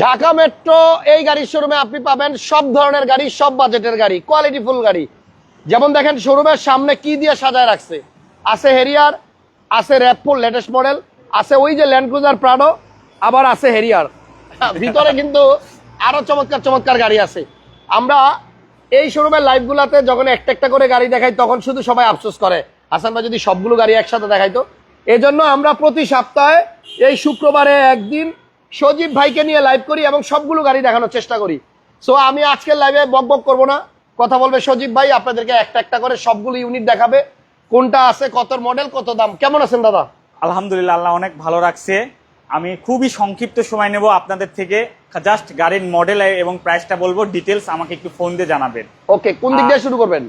Dhaka metro, এই গাড়ির শোরুমে আপনি পাবেন সব ধরনের গাড়ি, সব বাজেটের গাড়ি কোয়ালিটি ফুল গাড়ি। যেমন দেখেন শোরুমের সামনে কি দিয়ে সাজায় রাখছে? আছে হেরিয়ার আছে র্যাপফোর লেটেস্ট মডেল আছে ওই যে ল্যান্ড ক্রুজার প্রাডো আবার আছে হেরিয়ার ভিতরে কিন্তু আরও চমৎকার চমৎকার গাড়ি আছে। আমরা এই শোরুমের লাইভগুলাতে যখন একটা একটা করে গাড়ি দেখাই, তখন শুধু সবাই আফসোস করে। হাসান ভাই যদি সবগুলো গাড়ি একসাথে দেখাইতো। এই জন্য আমরা প্রতি সপ্তাহে এই শুক্রবারে একদিন সজীব ভাইকে নিয়ে লাইভ করি এবং সবগুলো গাড়ি দেখানোর চেষ্টা করি। সো আমি আজকের লাইভে বক বক করব না। কথা বলবে সজীব ভাই, আপনাদেরকে একটা একটা করে সবগুলো ইউনিট দেখাবে। কোনটা আছে কত মডেল কত দাম? কেমন আছেন দাদা? আলহামদুলিল্লাহ, আল্লাহ অনেক ভালো রাখছে। আমি খুবই সংক্ষিপ্ত সময় নেব আপনাদের থেকে। জাস্ট গাড়ির মডেল এবং প্রাইসটা বলব ডিটেলস আমাকে একটু ফোন দিয়ে জানাবেন। ওকে কোন দিক দিয়ে শুরু করবেন?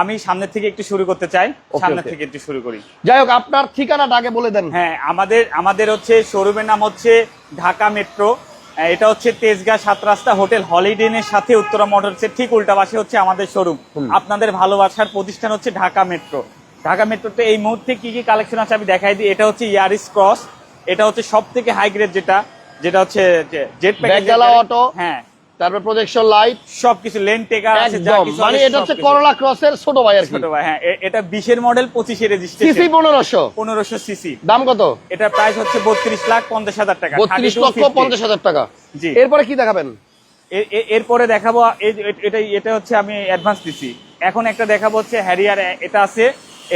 আমি সামনের থেকে একটু শুরু করতে চাই। সামনের থেকে একটু শুরু করি। যাই হোক আপনার ঠিকানাটা আগে বলে দেন। হ্যাঁ আমাদের আমাদের হচ্ছে শোরুমের নাম হচ্ছে ঢাকা মেট্রো এটা হচ্ছে তেজগাঁ সাত রাস্তা হোটেল হলিডেনের সাথে উত্তরা মোটরসের ঠিক উল্টা পাশে হচ্ছে আমাদের শোরুম আপনাদের ভালোবাসার প্রতিষ্ঠান হচ্ছে ঢাকা মেট্রো ঢাকা মেট্রোতে এই মুহূর্তে কি কি কালেকশন আছে আমি দেখাই দিই। এটা হচ্ছে ইয়ারিস ক্রস এটা হচ্ছে সব থেকে হাই গ্রেড যেটা যেটা হচ্ছে জেট ব্যাকডালা অটো। হ্যাঁ। তারপর প্রজেকশন লাইট সবকিছু লেন টেকার আছে যা কিছু মানে এটা হচ্ছে। করলা ক্রসের ছোট ভাই আর কি। ছোট ভাই হ্যাঁ এটা বিশের মডেল পঁচিশে সিসি রেজিস্ট্রেশন পনেরোশো। পনেরোশো সিসি দাম কত? এটা প্রাইস হচ্ছে বত্রিশ লাখ পঞ্চাশ হাজার টাকা বত্রিশ 3250 লক্ষ পঞ্চাশ হাজার টাকা। জি। এরপরে কি দেখাবেন? এরপরে দেখাবো এটা এটা হচ্ছে আমি অ্যাডভান্স দিছি। এখন একটা দেখাবো হচ্ছে হ্যারিয়ার এটা আছে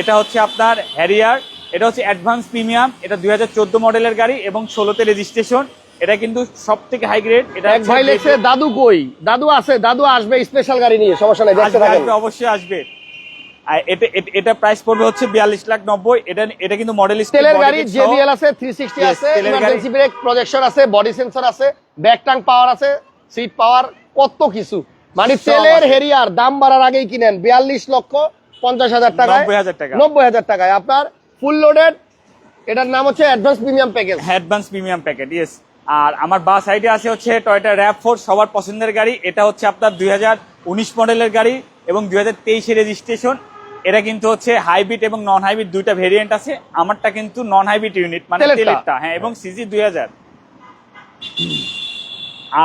এটা হচ্ছে আপনার হ্যারিয়ার এটা হচ্ছে অ্যাডভান্স প্রিমিয়াম এটা দুই হাজার চোদ্দ মডেলের গাড়ি এবং ষোলোতে রেজিস্ট্রেশন। এটা কিন্তু সব থেকে হাই গ্রেড এটা এক ভাই লেখছে দাদু কই? দাদু আছে দাদু আসবে স্পেশাল গাড়ি নিয়ে সমস্যা নেই দেখতে আসবে থাকেন। অবশ্যই আসবে। আর এটা প্রাইস পড়বে হচ্ছে বিয়াল্লিশ লাখ নব্বই এটা এটা কিন্তু মডেল তেলের গাড়ি জেবিএল আছে থ্রি সিক্সটি Yes, আছে ইমার্জেন্সি ব্রেক প্রজেকশন আছে বডি সেন্সর আছে ব্যাক টাং পাওয়ার আছে সিট পাওয়ার কত কিছু। মানে তেলের হেরিয়ার দাম বাড়ার আগেই কিনেন বিয়াল্লিশ লক্ষ পঞ্চাশ হাজার টাকায় 90,000 টাকা। নব্বই হাজার টাকায়। আপনার ফুল লোডেড এটার নাম হচ্ছে advance premium package advance premium packet yes আর আমার বা সাইডে আছে হচ্ছে টয়টা র্যাপ ফোর সবার পছন্দের গাড়ি। এটা হচ্ছে আপনার দুই হাজার উনিশ মডেলের গাড়ি এবং দুই হাজার রেজিস্ট্রেশন এটা কিন্তু হচ্ছে হাইব্রিড এবং নন হাইব্রিড দুইটা ভেরিয়েন্ট আছে। আমারটা কিন্তু নন হাইব্রিড ইউনিট মানে তেলেরটা। হ্যাঁ এবং সিজি দুই হাজার।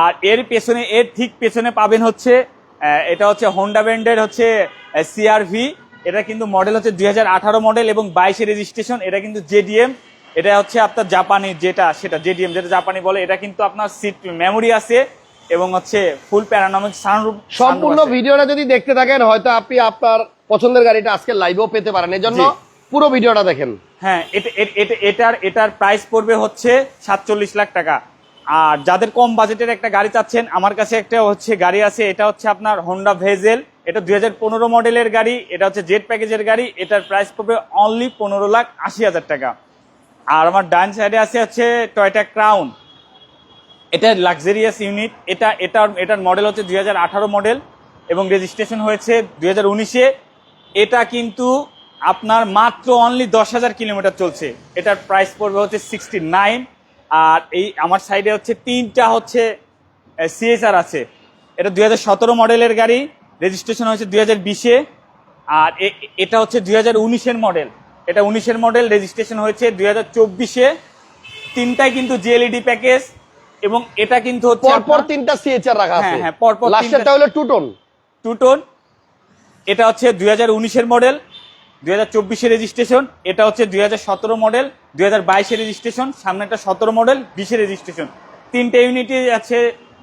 আর এর পেছনে এর ঠিক পেছনে পাবেন হচ্ছে এটা হচ্ছে হোন্ডা ব্র্যান্ডের হচ্ছে সিআরভি এটা কিন্তু মডেল হচ্ছে দুই হাজার আঠারো মডেল এবং বাইশে রেজিস্ট্রেশন এটা কিন্তু জেডিএম এটা হচ্ছে আপনার জাপানি যেটা সেটা জেডিএম যেটা জাপানি বলে এটা কিন্তু আপনার সিট মেমোরি আছে এবং হচ্ছে ফুল প্যারানমিক সানরুফ সম্পূর্ণ ভিডিওটা যদি দেখতে থাকেন হয়তো আপনি আপনার পছন্দের গাড়িটা আজকে লাইভেও পেতে পারেন। এজন্য। পুরো ভিডিওটা দেখেন। হ্যাঁ এটা এটা- এটার এটার প্রাইস পড়বে হচ্ছে সাতচল্লিশ লাখ টাকা। আর যাদের কম বাজেটের একটা গাড়ি চাচ্ছেন আমার কাছে একটা হচ্ছে গাড়ি আছে এটা হচ্ছে আপনার হোন্ডা ভেজেল এটা দুই হাজার পনেরো মডেলের গাড়ি, এটা হচ্ছে জেট প্যাকেজের গাড়ি, এটার প্রাইস পড়বে অনলি পনেরো লাখ আশি হাজার টাকা। আর আমার ডান সাইডে আছে হচ্ছে টয়টা ক্রাউন এটা লাক্সারিয়াস ইউনিট এটা এটার এটার মডেল হচ্ছে দুই হাজার আঠারো মডেল এবং রেজিস্ট্রেশন হয়েছে দুই হাজার এটা কিন্তু আপনার মাত্র অনলি দশ হাজার কিলোমিটার চলছে। এটার প্রাইস পড়বে হচ্ছে সিক্সটি নাইন আর এই আমার সাইডে হচ্ছে তিনটা হচ্ছে সিএসআর আছে। এটা দুই হাজার সতেরো মডেলের গাড়ি। রেজিস্ট্রেশন হয়েছে দুই হাজার বিশে আর এটা হচ্ছে দুই হাজার উনিশের মডেল এটা উনিশের মডেল রেজিস্ট্রেশন হয়েছে দুই হাজার চব্বিশে। তিনটাই কিন্তু জিএলইডি প্যাকেজ এবং এটা কিন্তু পরপর তিনটা সিএচআর রাখা আছে। হ্যাঁ, হ্যাঁ, পরপর লাস্টেরটা হলো টু টোন টু টোন এটা হচ্ছে দুই হাজার উনিশের মডেল দুই হাজার চব্বিশে রেজিস্ট্রেশন এটা হচ্ছে দুই হাজার সতেরো মডেল দুই হাজার বাইশে রেজিস্ট্রেশন সামনেটা সতেরো মডেল বিশে রেজিস্ট্রেশন তিনটে ইউনিটে আছে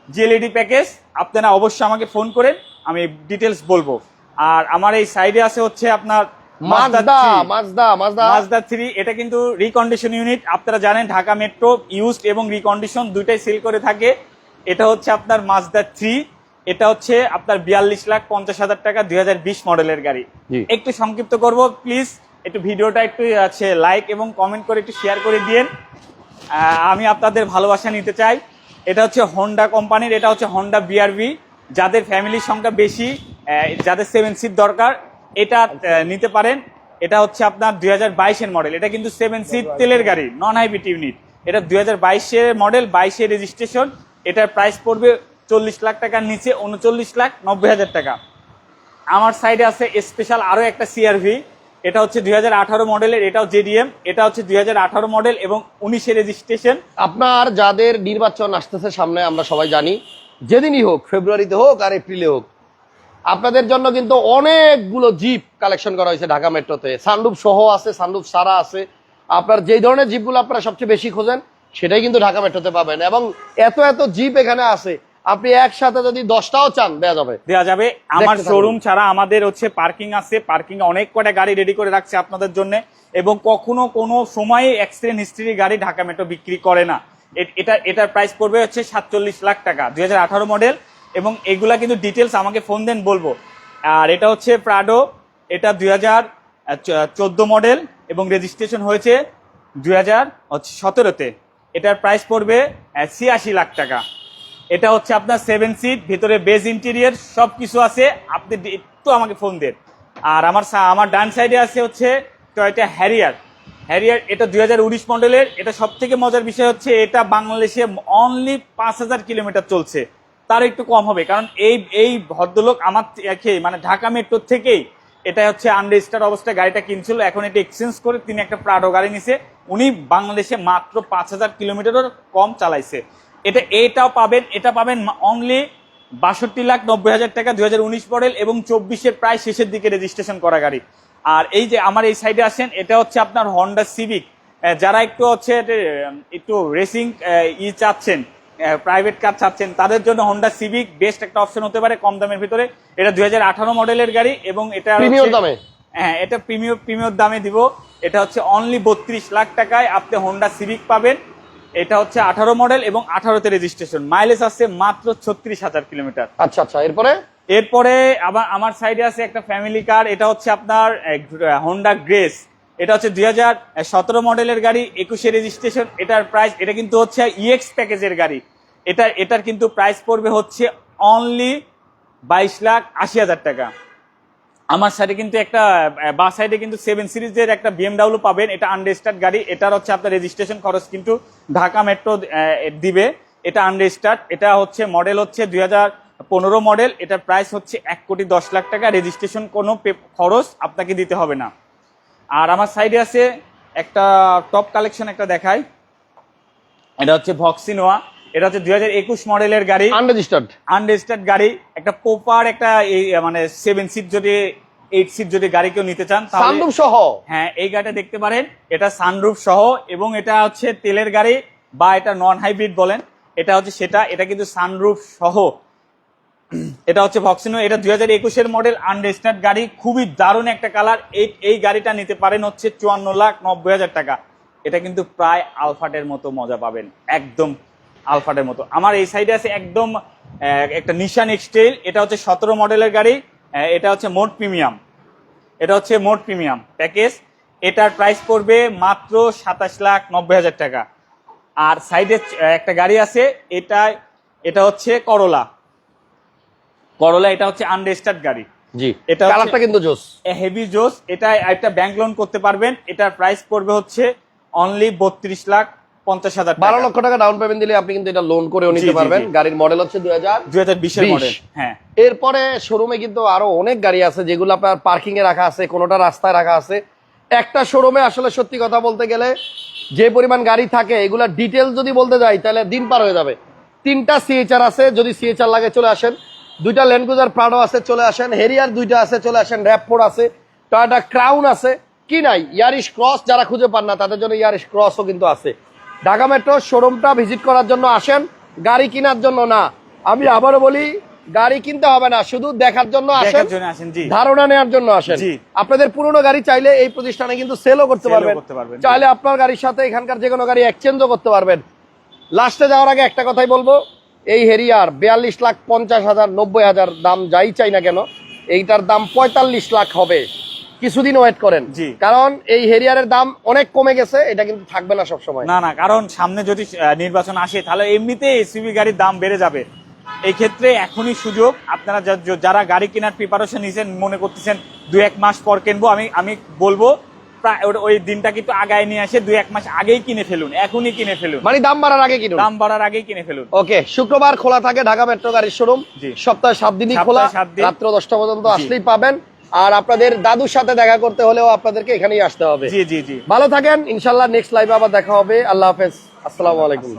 জিএলইডি প্যাকেজ আপনারা অবশ্যই আমাকে ফোন করেন। আমি ডিটেলস বলব। আর আমার এই সাইডে আছে হচ্ছে আপনার Mazda Mazda Mazda Mazda three এটা কিন্তু রিকন্ডিশন ইউনিট আপনারা জানেন ঢাকা মেট্রো ইউজড এবং রিকন্ডিশন দুইটাই সেল করে থাকে। এটা হচ্ছে আপনার মাজদা এটা হচ্ছে আপনার বিয়াল্লিশ লাখ পঞ্চাশ হাজার টাকা দুই মডেলের গাড়ি। একটু সংক্ষিপ্ত করব প্লিজ একটু ভিডিওটা একটু আছে লাইক এবং কমেন্ট করে একটু শেয়ার করে দিয়েন। আমি আপনাদের ভালোবাসা নিতে চাই। এটা হচ্ছে হন্ডা কোম্পানির এটা হচ্ছে হোন্ডা বিআরভি যাদের ফ্যামিলির সংখ্যা বেশি যাদের সেভেন সিট দরকার, এটা নিতে পারেন। এটা হচ্ছে আপনার দুই হাজার মডেল এটা কিন্তু সেভেন সিট তেলের গাড়ি নন হাইব্রিড ইউনিট এটা দুই হাজার মডেল বাইশের রেজিস্ট্রেশন এটার প্রাইস পড়বে চল্লিশ লাখ টাকার নিচে, উনচল্লিশ লাখ, নব্বই হাজার টাকা। আমার সাইডে আছে স্পেশাল আরও একটা সিআরভি এটা হচ্ছে দু হাজার আঠারো মডেলের এটাও জেডিএম এটা হচ্ছে দুই হাজার আঠারো মডেল এবং উনিশে রেজিস্ট্রেশন আপনার যাদের নির্বাচন আসতেছে সামনে, আমরা সবাই জানি। যেদিনই হোক ফেব্রুয়ারিতে হোক আর এপ্রিলে হোক আপনাদের জন্য কিন্তু অনেকগুলো জিপ কালেকশন করা হয়েছে ঢাকা মেট্রোতে। সানরুফ সহ আছে সানরুফ সারা আছে। আপনার যেই ধরনের জিপগুলো আপনারা সবচেয়ে বেশি খোঁজেন সেটাই কিন্তু ঢাকা মেট্রোতে পাবেন। এবং এত এত জিপ এখানে আছে আপনি একসাথে যদি দশটাও চান দেওয়া যাবে। দেওয়া যাবে। আমার শোরুম ছাড়া আমাদের হচ্ছে পার্কিং আছে। পার্কিং অনেক কটা গাড়ি রেডি করে রাখছে আপনাদের জন্য। এবং কখনো কোনো সময়ে অ্যাক্সিডেন্ট হিস্ট্রি গাড়ি ঢাকা মেট্রো বিক্রি করে না। এটা, এটার প্রাইস পড়বে হচ্ছে সাতচল্লিশ লাখ টাকা, দুই হাজার আঠারো মডেল এবং এগুলা কিন্তু ডিটেলস আমাকে ফোন দেন বলব। আর এটা হচ্ছে প্রাডো এটা দুই হাজার চোদ্দ মডেল এবং রেজিস্ট্রেশন হয়েছে দুই হাজার সতেরোতে। এটার প্রাইস পড়বে ছিয়াশি লাখ টাকা। এটা হচ্ছে আপনার সেভেন সিট ভিতরে বেজ ইন্টেরিয়ার সব কিছু আছে, আপনি একটু আমাকে ফোন দেন। আর আমার আমার ডান সাইডে আছে হচ্ছে টয়টা হ্যারিয়ার হ্যারিয়ার, এটা দুই হাজার উনিশ মডেলের। এটা সব থেকে মজার বিষয় হচ্ছে, এটা বাংলাদেশে অনলি পাঁচ হাজার কিলোমিটার চলছে। তার একটু কম হবে, কারণ এই এই ভদ্রলোক আমার মানে ঢাকা মেট্রো থেকেই এটা হচ্ছে আনরেজিস্টার অবস্থায় গাড়িটা কিনছিল। এখন এটা এক্সচেঞ্জ করে তিনি একটা প্রাডো গাড়ি নিছে। উনি বাংলাদেশে মাত্র পাঁচ হাজার কিলোমিটারও কম চালাইছে। এটা, এটাও পাবেন, এটা পাবেন অনলি বাষট্টি লাখ নব্বই হাজার টাকা দুই হাজার উনিশ মডেল এবং চব্বিশের প্রায় শেষের দিকে রেজিস্ট্রেশন করা গাড়ি। আর এই যে আমার এই সাইডে আসেন এটা হচ্ছে আপনার হন্ডা সিভিক যারা একটু হচ্ছে একটু রেসিং ই চাচ্ছেন প্রাইভেট কার চাচ্ছেন তাদের জন্য হন্ডা সিভিক বেস্ট একটা অপশন হতে পারে কম দামের ভিতরে। এটা দুই হাজার আঠারো মডেলের গাড়ি এবং এটা দামে? হ্যাঁ এটা প্রিমিয়াম প্রিমিয়াম দামে দিব। এটা হচ্ছে অনলি বত্রিশ লাখ টাকায় আপনি হোন্ডা সিভিক পাবেন। এটা হচ্ছে আঠারো মডেল এবং আঠারোতে রেজিস্ট্রেশন মাইলেজ আছে মাত্র ছত্রিশ হাজার কিলোমিটার আচ্ছা আচ্ছা এরপরে? এরপরে আবার আমার সাইডে আছে একটা ফ্যামিলি কার এটা হচ্ছে আপনার হোন্ডা গ্রেস এটা হচ্ছে দুই হাজার সতেরো মডেলের গাড়ি, একুশে রেজিস্ট্রেশন এটার প্রাইস এটা কিন্তু হচ্ছে ইএক্স প্যাকেজের গাড়ি। এটা, এটার কিন্তু প্রাইস পড়বে হচ্ছে অনলি বাইশ লাখ আশি হাজার টাকা। আমার সাইডে কিন্তু একটা বা সাইডে কিন্তু সেভেন সিরিজের একটা বিএমডাব্লিউ পাবেন, এটা আনরেজিস্টার্ড গাড়ি। এটার হচ্ছে আপনার রেজিস্ট্রেশন খরচ কিন্তু ঢাকা মেট্রো দিবে। এটা আনরেজিস্টার্ড এটা হচ্ছে মডেল হচ্ছে দুই হাজার পনেরো মডেল এটার প্রাইস হচ্ছে এক কোটি দশ লাখ টাকা। রেজিস্ট্রেশন কোনো খরচ আপনাকে দিতে হবে না। আর আমার সাইডে আছে একটা টপ কালেকশন একটা দেখাই। এটা হচ্ছে ভক্সিনোয়া এটা হচ্ছে দুই হাজার একুশ মডেলের গাড়ি। আনরেজিস্টার্ড আনরেজিস্টার্ড গাড়ি। একটা প্রপার একটা এই মানে সেভেন সিট যদি এইট সিট যদি গাড়ি কেউ নিতে চান তাহলে সানরুফ সহ? হ্যাঁ এই গাড়িটা দেখতে পারেন। এটা সানরুফ সহ এবং এটা হচ্ছে তেলের গাড়ি বা এটা নন হাইব্রিড বলেন। এটা হচ্ছে সেটা এটা কিন্তু সানরুফ সহ। এটা হচ্ছে ভক্সিনো এটা দুই হাজার একুশের মডেল আনরেজিস্টার্ড গাড়ি, খুবই দারুণ একটা কালার এই এই গাড়িটা নিতে পারেন হচ্ছে চুয়ান্ন লাখ নব্বই হাজার টাকা। এটা কিন্তু প্রায় আলফাটের মতো মজা পাবেন। একদম আলফাটের মতো। আমার এই সাইডে আছে একদম একটা নিশান এক্সটেল এটা হচ্ছে সতেরো মডেলের গাড়ি এটা হচ্ছে মোট প্রিমিয়াম এটা হচ্ছে মোট প্রিমিয়াম প্যাকেজ এটার প্রাইস পড়বে মাত্র সাতাশ লাখ নব্বই হাজার টাকা। আর সাইডে একটা গাড়ি আছে এটা এটা হচ্ছে করলা করলা এটা হচ্ছে আনরেজিস্টার্ড গাড়ি। জি। এটা কালারটা কিন্তু জোস। হেভি জোস। এটা একটা ব্যাংক লোন করতে পারবেন। এটার প্রাইস পড়বে হচ্ছে অনলি বত্রিশ লাখ পঞ্চাশ হাজার বারো লক্ষ টাকা ডাউন পেমেন্ট দিলে আপনি কিন্তু এটা লোন করেও নিতে পারবেন। গাড়ির মডেল হচ্ছে দুই হাজার দুই হাজার বিশের মডেল হ্যাঁ। এরপরে শোরুমে কিন্তু আরও অনেক গাড়ি আছে যেগুলো আপনার পার্কিং এ রাখা আছে কোনোটা রাস্তায় রাখা আছে। একটা শোরুমে আসলে সত্যি কথা বলতে গেলে যে পরিমাণ গাড়ি থাকে এগুলা ডিটেলস যদি বলতে যাই তাহলে দিন পার হয়ে যাবে। তিনটা সিএচআর আছে যদি সিএচআর লাগে চলে আসেন। দুইটা ল্যান্ডক্রুজার প্রাডো আছে চলে আসেন। হেরিয়ার দুইটা আছে চলে আসেন। র্যাপফোর্ড আছে টয়োটা ক্রাউন আছে। কি নাই ইয়ারিশ ক্রস যারা খুঁজে পান না তাদের জন্য ইয়ারিশ ক্রসও কিন্তু আছে। ঢাকা মেট্রো শোরুমটা ভিজিট করার জন্য আসেন গাড়ি কেনার জন্য না। আমি আবারও বলি গাড়ি কিনতে হবে না শুধু দেখার জন্য আসেন ধারণা নেওয়ার জন্য আসেন। আপনাদের পুরনো গাড়ি চাইলে এই প্রতিষ্ঠানে কিন্তু সেলও করতে পারবেন, চাইলে আপনার গাড়ির সাথে এখানকার যে কোনো গাড়ি এক্সচেঞ্জও করতে পারবেন। লাস্টে যাওয়ার আগে একটা কথাই বলব এই হেরিয়ার বিয়াল্লিশ লাখ পঞ্চাশ হাজার নব্বই হাজার দাম যাই চাই না কেন এইটার দাম পঁয়তাল্লিশ লাখ হবে। কিছুদিন ওয়েট করেন। কারণ এই হেরিয়ারের দাম অনেক কমে গেছে এটা কিন্তু থাকবে না সবসময়। না না কারণ সামনে যদি নির্বাচন আসে তাহলে এমনিতে এসিবি গাড়ির দাম বেড়ে যাবে। এই ক্ষেত্রে এখনই সুযোগ আপনারা যারা গাড়ি কেনার প্রিপারেশন নিয়েছেন মনে করতেছেন দু এক মাস পর কিনবো আমি আমি বলব ওই দিনটা কিন্তু আগায় নিয়ে আসে দুই এক মাস আগেই কিনে ফেলুন এখনই কিনে ফেলুন। মানে দাম বাড়ার আগে কিনুন? দাম বাড়ার আগেই কিনে ফেলুন। ওকে শুক্রবার খোলা থাকে ঢাকা মেট্রো গাড়ির শোরুম সপ্তাহে সাত দিনই খোলা রাত্র দশটা পর্যন্ত। আসলেই পাবেন। আর আপনাদের দাদুর সাথে দেখা করতে হলেও আপনাদেরকে এখানেই আসতে হবে। জি জি জি। ভালো থাকেন ইনশাল্লাহ নেক্সট লাইভে আবার দেখা হবে। আল্লাহ হাফেজ। আসসালামু আলাইকুম।